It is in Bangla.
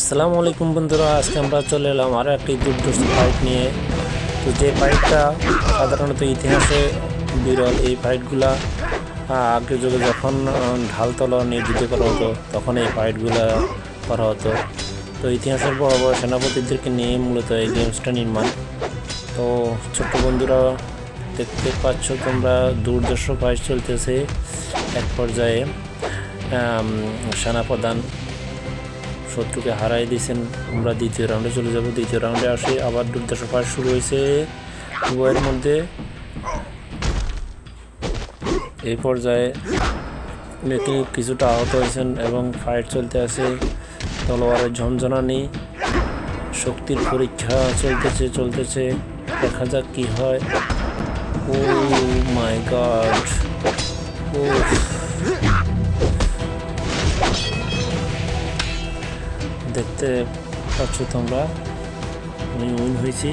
আসসালামু আলাইকুম বন্ধুরা, আজকে আমরা চলে এলাম আরও একটি দুর্ধর্ষ ফাইট নিয়ে। তো যে ফাইটটা সাধারণত ইতিহাসে বিরল, এই ফাইটগুলা আগের যুগে যখন ঢাল নিয়ে যুদ্ধ করা হতো, তখন এই ফাইটগুলা করা হতো। তো ইতিহাসের বড় বড় সেনাপতিদেরকে নিয়ে মূলত এই গেমসটা নির্মাণ। তো ছোট্ট বন্ধুরা, দেখতে পাচ্ছ তোমরা দুর্দর্শ ফাইট চলতেছে এক পর্যায়ে সেনাপ্রধান শত্রুকে হারাই দিয়েছেন। আমরা দ্বিতীয় রাউন্ডে চলে যাব। দ্বিতীয় রাউন্ডে আসি আবার দুর্দশ ফাইট শুরু হয়েছে উভয়ের মধ্যে। এই পর্যায়ে মেকি কিছুটা আহত হয়েছেন এবং ফাইট চলতে আছে। তলোয়ারের ঝনঝনানি, শক্তির পরীক্ষা চলতেছে চলতেছে। দেখা যাক কি হয়। ও মাই গড দেখতে পাচ্ছ তোমরা আমি উইন হয়েছি।